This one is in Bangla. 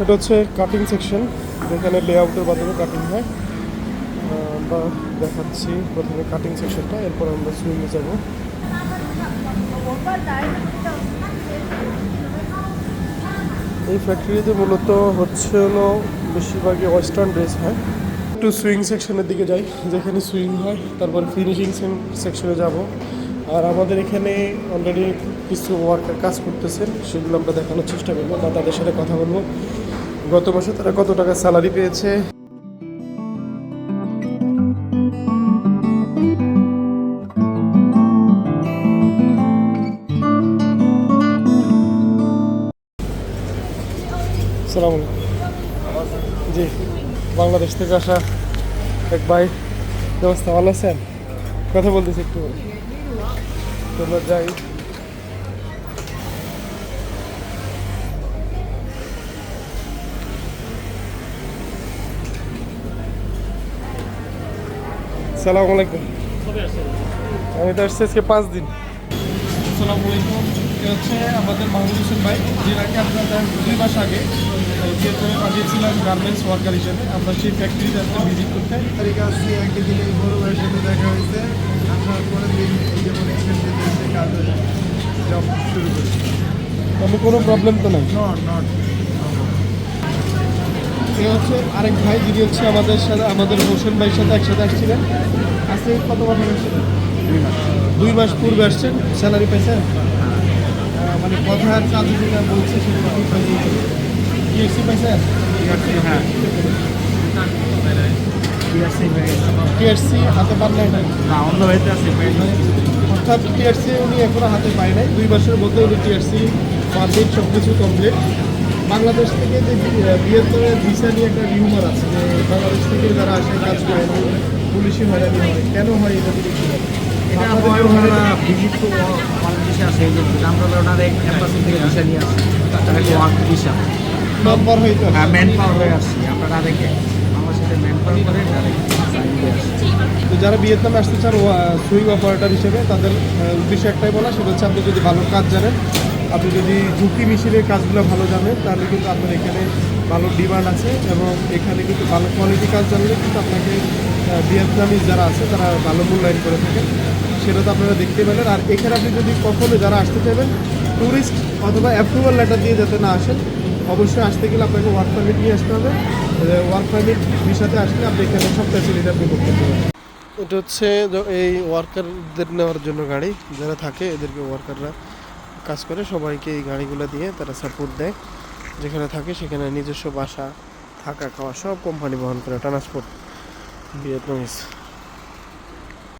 এটা হচ্ছে কাটিং সেকশন যেখানে লেআউটের মাধ্যমে কাটিং হয়। আমরা দেখাচ্ছি প্রথমে কাটিং সেকশনটা এরপর আমরা সুইংয়ে যাব। এই ফ্যাক্টরিতে মূলত হচ্ছে হলো বেশিরভাগই ওয়েস্টার্ন ড্রেস হয়। একটু সুইং সেকশনের দিকে যাই, যেখানে সুইং হয়, তারপর ফিনিশিং সেকশনে যাব। আর আমাদের এখানে অলরেডি কিছু ওয়ার্কার কাজ করতেছেন সেগুলো আমরা দেখানোর চেষ্টা করব, বা তাদের সাথে কথা বলব। গত মাসে তারা কত টাকা স্যালারি পেয়েছে? সালাম জি, বাংলাদেশ থেকে আসা এক ভাই। ব্যবস্থা ভালো আছেন? কথা বলতেছি একটু। তোমরা যাই। সালাম আলাইকুম। আমি তো আসছি আজকে পাঁচ দিন। আসসালামু আলাইকুম। হচ্ছে আমাদের মাহমুদ হোসেন ভাই যেটাকে আপনারা দুই মাস আগে ভিয়েতনামে পাঠিয়েছিলাম গার্মেন্টস ওয়ার্কার হিসেবে আমরা সেই ফ্যাক্টরিতে একটা ভিজিট করতে। সাথে দেখা হয়েছে। আসার পরের দিন কাজ শুরু করি আমি কোনো প্রবলেম তো নাই? নট নট এ হচ্ছে? আরেক ভাই যিনি হচ্ছে আমাদের সাথে আমাদের হোসেন ভাইয়ের সাথে একসাথে আসছিলেন। আজকে কত মাস আসছিলেন দুই মাস। পূর্বে আসছেন? স্যালারি পাইছেন মানে কথার কাজ যেটা বলছে সেটা কি পাইছেন টিএসসি পাইছেন হ্যাঁ। টিএসসি হাতে পান নাই নাই না অন্য হইতে আছে অর্থাৎ টিআরসি উনি এখনও হাতে পায় নাই। দুই মাসের মধ্যে উনি টিআরসি পারমিট সব কিছু কমপ্লিট বাংলাদেশ থেকে যে বৃহত্তরের ভিসা নিয়ে একটা রিউমার আছে যে বাংলাদেশ থেকে যারা আসে কাজ করে পুলিশি হয়রানি হয়। কেন হয় এটা আপনাদের হয় ওনারা ভিজিট তো অনেক আসে এই জন্য আমরা ওনারা এম্বাসি থেকে ভিসা নিয়ে আসি। তাহলে ওয়ার্ক ভিসা? নম্বর হয়তো হ্যাঁ ম্যান পাওয়ার হয়ে আসছি। আমরা ডাইরেক্ট আমার সাথে ম্যান পাওয়ার করে ডাইরেক্ট আসছি তো যারা ভিয়েতনামে আসতে চান সুইং অপারেটর হিসেবে তাদের উদ্দেশ্য একটাই বলা সেটা হচ্ছে আপনি যদি ভালো কাজ জানেন আপনি যদি ঝুঁকি মিশিয়ে কাজগুলো ভালো জানেন তাহলে কিন্তু আপনার এখানে ভালো ডিমান্ড আছে এবং এখানে কিন্তু ভালো কোয়ালিটি কাজ জানলে কিন্তু আপনাকে আহ, ভিয়েতনামি যারা আছে তারা ভালো মূল্যায়ন করে থাকেন। সেটা তো আপনারা দেখতে পেলেন। আর এখানে আপনি যদি কখনো যারা আসতে চাইবেন ট্যুরিস্ট অথবা অ্যাপ্রুভাল লেটার দিয়ে যাতে না আসেন অবশ্যই আসতে গেলে আপনাকে ওয়ার্ক পারমিট নিয়ে আসতে হবে। ওয়ার্ক পারমিট বিষয়তে আসলে আপনি এখানে সব ফ্যাসিলিটি আপনি করতে পারবেন। এটা হচ্ছে এই ওয়ার্কারদের নেওয়ার জন্য গাড়ি যারা থাকে এদেরকে ওয়ার্কাররা কাজ করে সবাইকে এই গাড়িগুলো দিয়ে তারা সাপোর্ট দেয়। যেখানে থাকে সেখানে নিজস্ব বাসা, থাকা খাওয়া সব কোম্পানি বহন করে ট্রান্সপোর্ট ভিয়েতনামিজ